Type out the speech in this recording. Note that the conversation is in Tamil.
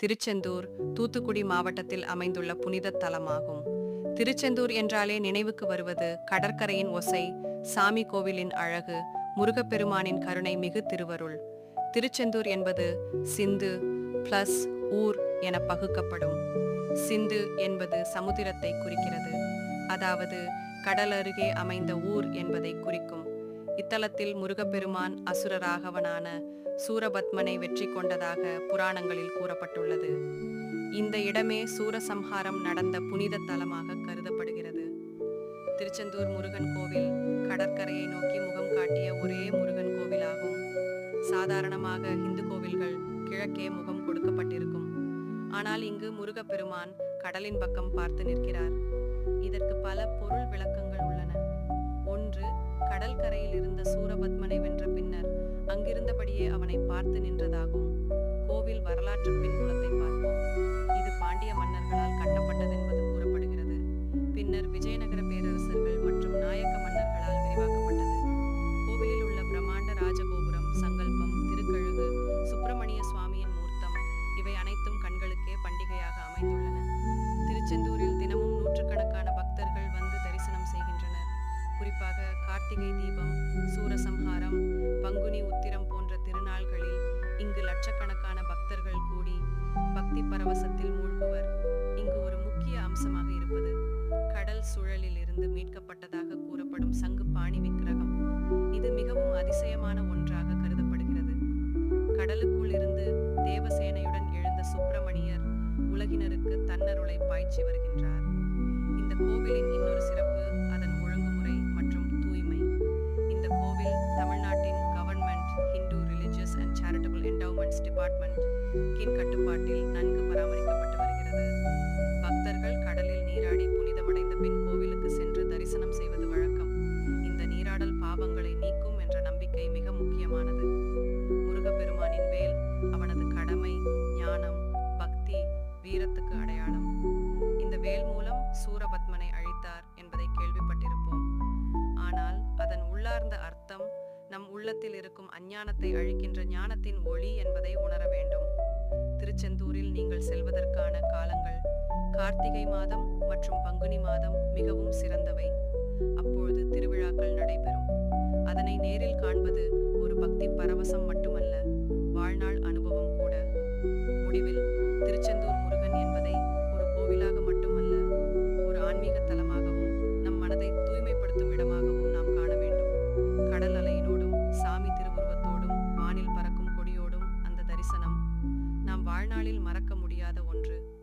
திருச்செந்தூர் தூத்துக்குடி மாவட்டத்தில் அமைந்துள்ள புனித தலமாகும். திருச்செந்தூர் என்றாலே நினைவுக்கு வருவது கடற்கரையின் ஒசை சாமி கோவிலின் அழகு முருகப்பெருமானின் கருணை மிகு திருவருள். திருச்செந்தூர் என்பது சிந்து பிளஸ் ஊர் என பகுக்கப்படும். சிந்து என்பது சமுத்திரத்தை குறிக்கிறது. அதாவது கடல் அருகே அமைந்த ஊர் என்பதை குறிக்கும். இத்தலத்தில் முருகப்பெருமான் அசுரராகவனான சூரபத்மனை வெற்றி கொண்டதாக புராணங்களில் கூறப்பட்டுள்ளது. இந்த இடமே சூரசம்ஹாரம் நடந்த புனித தலமாக கருதப்படுகிறது. திருச்செந்தூர் முருகன் கோவில் கடற்கரையை நோக்கி முகம் காட்டிய ஒரே முருகன் கோவிலாகும். சாதாரணமாக இந்து கோவில்கள் கிழக்கே முகம் கொடுக்கப்பட்டிருக்கும். ஆனால் இங்கு முருகப்பெருமான் கடலின் பக்கம் பார்த்து நிற்கிறார். இதற்கு பல பொருள் விளக்கங்கள் உள்ளன. ஒன்று கடற்கரையில் இருந்த சூரபத்மனை அங்கிருந்தபடியே அவனை பார்த்து நின்றதாகும் கோவில் வரலாற்று பின்புலத்தை பார்ப்போம். இது பாண்டிய மன்னர்களால் கட்டப்பட்டது என்பது கூறப்படுகிறது. பின்னர் விஜயநகர பேரரசர்கள் மற்றும் நாயக்க மன்னர்களால் விரிவாக்கப்பட்டது. கோவிலில் உள்ள பிரம்மாண்ட ராஜகோபுரம் சங்கல்பம் திருக்கழுகு சுப்பிரமணிய சுவாமியின் மூர்த்தம் இவை அனைத்தும் கண்களுக்கே பண்டிகையாக அமைந்துள்ளன. திருச்செந்தூரில் தினமும் நூற்றுக்கணக்கான பக்தர்கள் வந்து தரிசனம் செய்கின்றனர். குறிப்பாக கார்த்திகை தீபம் சூரசம்ஹாரம் பங்குனி இங்கு லட்சக்கணக்கான பக்தர்கள் கூடி பக்தி பரவசத்தில் மூழ்குவர். இங்கு ஒரு முக்கிய அம்சமாக இருப்பது கடல் சுழலில் இருந்து மீட்கப்பட்டதாக கூறப்படும் சங்கு பாணி விக்கிரகம். இது மிகவும் அதிசயமான ஒன்றாக கருதப்படுகிறது. கடலுக்குள் இருந்து தேவசேனையுடன் எழுந்த சுப்பிரமணியர் உலகினருக்கு தன்னருளை பாய்ச்சி வருகின்றார். டிபார்ட்மெண்ட் கின் கட்டுப்பாட்டில் நன்கு பராமரிக்கப்பட்டு வருகிறது. பக்தர்கள் கடலில் நீராடி புனிதமடைந்த பின் கோவிலுக்கு சென்று தரிசனம் செய்வது வழக்கம். இந்த நீராடல் பாவங்களை நீக்கும் என்ற நம்பிக்கை மிக முக்கியமானது. முருகப்பெருமானின் வேல் அவனது கடமை ஞானம் பக்தி வீரத்துக்கு அடையாளம். இந்த வேல் மூலம் சூரபத்மனை அழித்தார் என்பதை கேள்விப்பட்டிருப்போம். ஆனால் அதன் உள்ளார்ந்த அர்த்தம் நம் உள்ளத்தில் இருக்கும் அஞ்ஞானத்தை அழிக்கின்ற ஞானத்தின் ஒளி என்பதை கார்த்திகை மாதம் மற்றும் பங்குனி மாதம் மிகவும் சிறந்தவை. அப்பொழுது திருவிழாக்கள் நடைபெறும். அதனை நேரில் காண்பது ஒரு பக்தி பரவசம் மட்டுமல்ல வாழ்நாள் அனுபவம் கூட. முடிவில் திருச்செந்தூர் முருகன் என்பதை ஒரு கோவிலாக மட்டுமல்ல ஒரு ஆன்மீக தலமாகவும் நம் மனதை தூய்மைப்படுத்தும் இடமாகவும் நாம் காண வேண்டும். கடல் அலையினோடும் சாமி திருவுருவத்தோடும் வானில் பறக்கும் கொடியோடும் அந்த தரிசனம் நாம் வாழ்நாளில் மறக்க முடியாத ஒன்று.